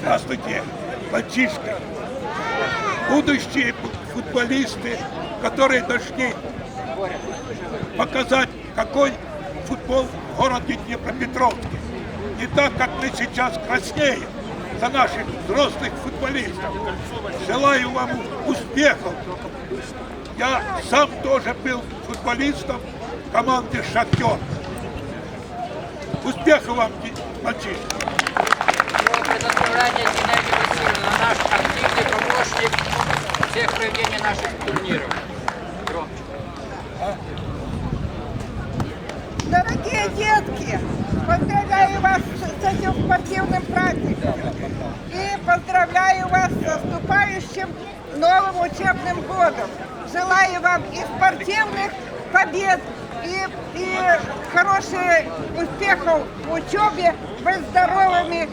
Здравствуйте, мальчишки. Будущие футболисты, которые должны показать, какой футбол в городе Днепропетровске. Не так, как мы сейчас краснеем за наших взрослых футболистов. Желаю вам успехов. Я сам тоже был футболистом команды «Шахтер». Успехов вам, мальчишки! Предоставление Геннадия Васильевна, наш активный помощник всех проведений наших турниров. Дорогие детки, поздравляю вас с этим спортивным праздником. И поздравляю вас с наступающим новым учебным годом. Желаю вам и спортивных побед, и, и хороших успехов в учебе, быть здоровыми,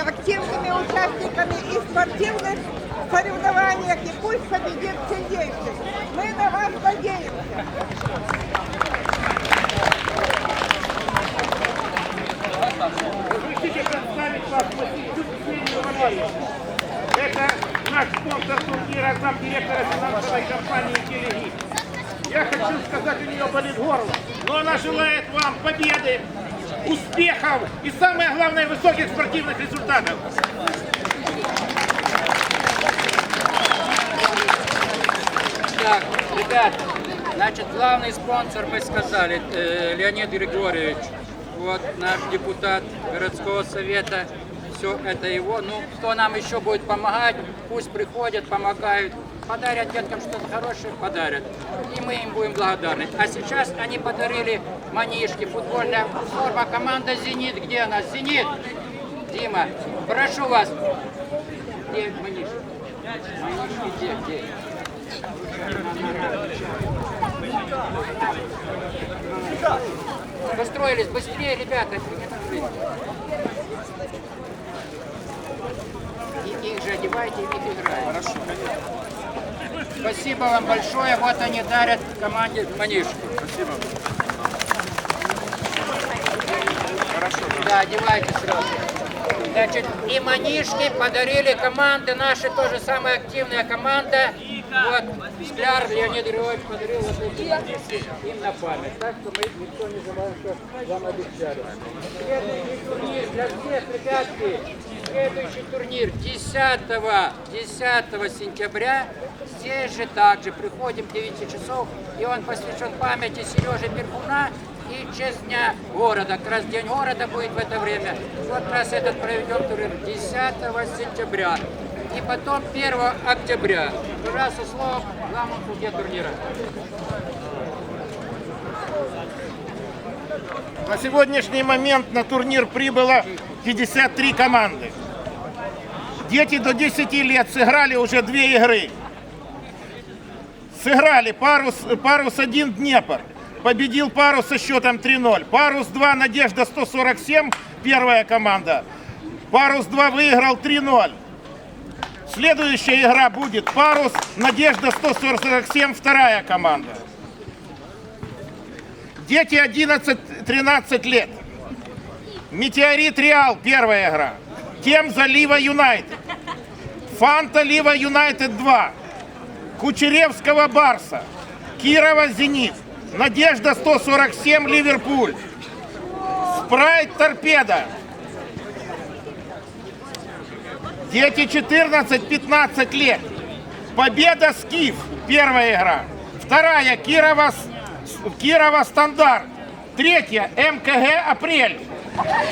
активными участниками и спортивных соревнованиях. И пусть победит сильнейший. Мы на вас надеемся. Это наш спонсор турнира, замдиректора финансовой компании «Телегид». Я хочу сказать, у нее болит горло, но она желает вам победы, успехов и, самое главное, высоких спортивных результатов. Так, ребят, значит, главный спонсор, мы сказали, э, Леонид Григорьевич, вот наш депутат городского совета, все это его. Ну, кто нам еще будет помогать, пусть приходят, помогают, подарят деткам что-то хорошее, подарят. И мы им будем благодарны. А сейчас они подарили манишки, футбольная форма, команда «Зенит». Где она? «Зенит». Дима, прошу вас. Где манишки? Манишки где? Где? Построились быстрее, ребята. И их же одевайте, и их играете. Хорошо. Спасибо вам большое. Вот они дарят команде манишки. Спасибо. Хорошо. Да, одевайте сразу. Значит, и манишки подарили команды, наши тоже самая активная команда. Вот, Скляр Леонид Григорьевич подарил вот эти им на память. Так что мы никто не забываем, что вам обещали. Следующий турнир для всех, ребятки. Следующий турнир 10, 10 сентября. Здесь же также приходим в 9 часов. И он посвящен памяти Сережи Перкуна и в честь дня города. Как раз день города будет в это время. Вот раз этот проведем турнир 10 сентября. И потом 1 октября. Пожалуйста, слово главному судье турнира. На сегодняшний момент на турнир прибыло 53 команды. Дети до 10 лет сыграли уже две игры. Сыграли парус, парус 1 Днепр. Победил парус со счетом 3-0. Парус 2 Надежда 147, первая команда. Парус 2 выиграл 3-0. Следующая игра будет Парус Надежда 147, вторая команда. Дети 11-13 лет. Метеорит Реал, первая игра. Темза Лива Юнайтед. Фанта Лива Юнайтед 2. Кучеревского Барса. Кирова Зенит. Надежда 147 Ливерпуль. Спрайт Торпеда. Дети 14-15 лет. Победа Скиф. Первая игра. Вторая Кирова, Кирова Стандарт. Третья МКГ Апрель.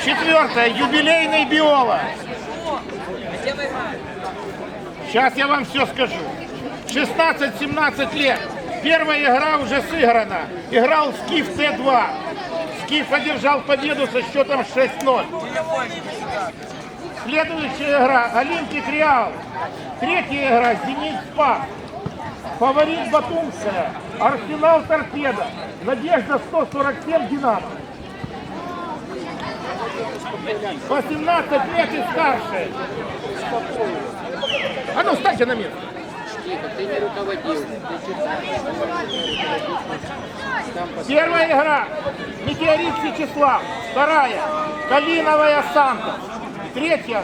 Четвертая юбилейный Биола. Сейчас я вам все скажу. 16-17 лет. Первая игра уже сыграна. Играл Скиф Т2. Скиф одержал победу со счетом 6-0. Следующая игра Олимпик Реал. Третья игра Зенит Спас. Фаворит Батумская. Арсенал Торпеда. Надежда 147 Динамо. 18 лет и старше. А ну, встаньте на место. Первая игра. Метеорит Сечеслав. Вторая. Калиновая Санта. Третья.